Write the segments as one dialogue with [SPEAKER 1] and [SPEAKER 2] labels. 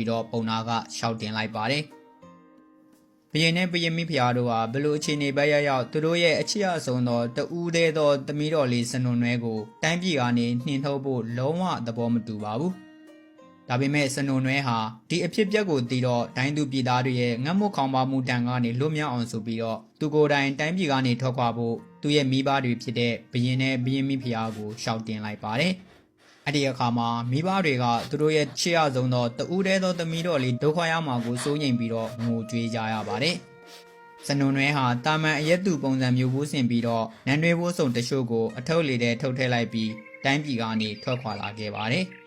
[SPEAKER 1] ပြီးတော့ပုံနာကရှောက်တင်လိုက်ပါတယ်ဘယင်းနဲ့ဘယင်းမိဖုရားတို့ဟာဘလို့အခြေအနေပဲရရောက်သူတို့ရဲ့အချစ်အဆုံးသောတဦးသေးသောသမီးတော်လေးစနွန်နွဲကိုတိုင်းပြည်ကနေနှင်ထုတ်ဖို့လုံးဝသဘောမတူပါဘူးဒါပေမဲ့စနွန်နွဲဟာဒီအဖြစ်အပျက်ကိုတည်တော့ဒိုင်းသူပြည်သားတွေရဲ့ငတ်မွတ်ခေါင်းပါမှုတန်ကနေလွတ်မြောက်အောင်ဆိုပြီးတော့သူကိုယ်တိုင်တိုင်းပြည်ကနေထွက်ခွာဖို့သူ့ရဲ့မိဘတွေဖြစ်တဲ့ဘယင်းနဲ့ဘယင်းမိဖုရားကိုရှောက်တင်လိုက်ပါတယ် အဲ့ဒီအခါမှာမိဘတွေကသူတို့ရဲ့ချစ်ရဆုံးသောတဦးတည်းသောသမီးတော်လေးဒုက္ခရမှာကိုစိုးရိမ်ပြီးတော့ငိုကြွေးကြရပါတယ်။စနုံနွဲဟာတာမန်အရက်သူပုံစံမျိုးဘူးဆင်ပြီးတော့နန်းတွဲဘိုးစုံတချို့ကိုအထုပ်လေးထဲထုတ်ထည့်လိုက်ပြီးတိုင်းပြည်ကနေထွက်ခွာလာခဲ့ပါတယ်။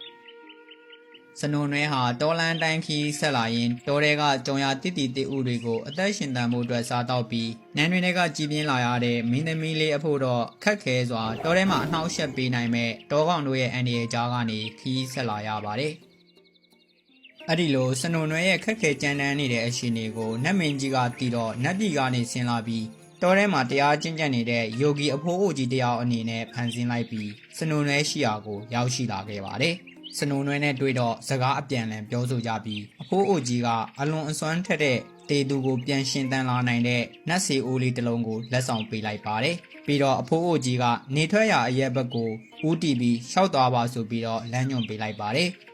[SPEAKER 1] စနုံနွဲဟာတော်လန်တိုင်းခီးဆက်လာရင်တော်တဲကကြုံရတစ်တီတစ်ဥတွေကိုအသက်ရှင်တန်မှုအတွက်စားတော့ပြီးနန်းတွင်တွေကကြည်ပြင်းလာရတဲ့မင်းသမီးလေးအဖို့တော့ခက်ခဲစွာတော်ထဲမှာအနှောက်အယှက်ပေးနိုင်မဲ့တောကောင်တို့ရဲ့အန်ဒီရဲ့ကြားကနေခီးဆက်လာရပါတယ်။အဲ့ဒီလိုစနုံနွဲရဲ့ခက်ခဲကြမ်းတမ်းနေတဲ့အရှင်တွေကိုနတ်မင်းကြီးကတီတော့နတ်ပြည်ကနေဆင်းလာပြီးတော်ထဲမှာတရားကျင့်ကြံနေတဲ့ယောဂီအဖိုးအိုကြီးတယောက်အနေနဲ့ဖန်ဆင်းလိုက်ပြီးစနုံနွဲရှိရာကိုရောက်ရှိလာခဲ့ပါတယ်။ စနုံနွဲနဲ့တွေ့တော့စကားအပြန်အလှန်ပြောဆိုကြပြီးအဖိုးအိုကြီးကအလွန်အစွမ်းထက်တဲ့တေသူကိုပြန်ရှင်တန်လာနိုင်တဲ့နတ်စီအိုးလေးတစ်လုံးကိုလက်ဆောင်ပေးလိုက်ပါတယ်။ပြီးတော့အဖိုးအိုကြီးကနေထွက်ရာအရက်ဘက်ကိုဦးတီပြီးရှောက်သွားပါဆိုပြီးတော့လမ်းညွှန်ပေးလိုက်ပါတယ်။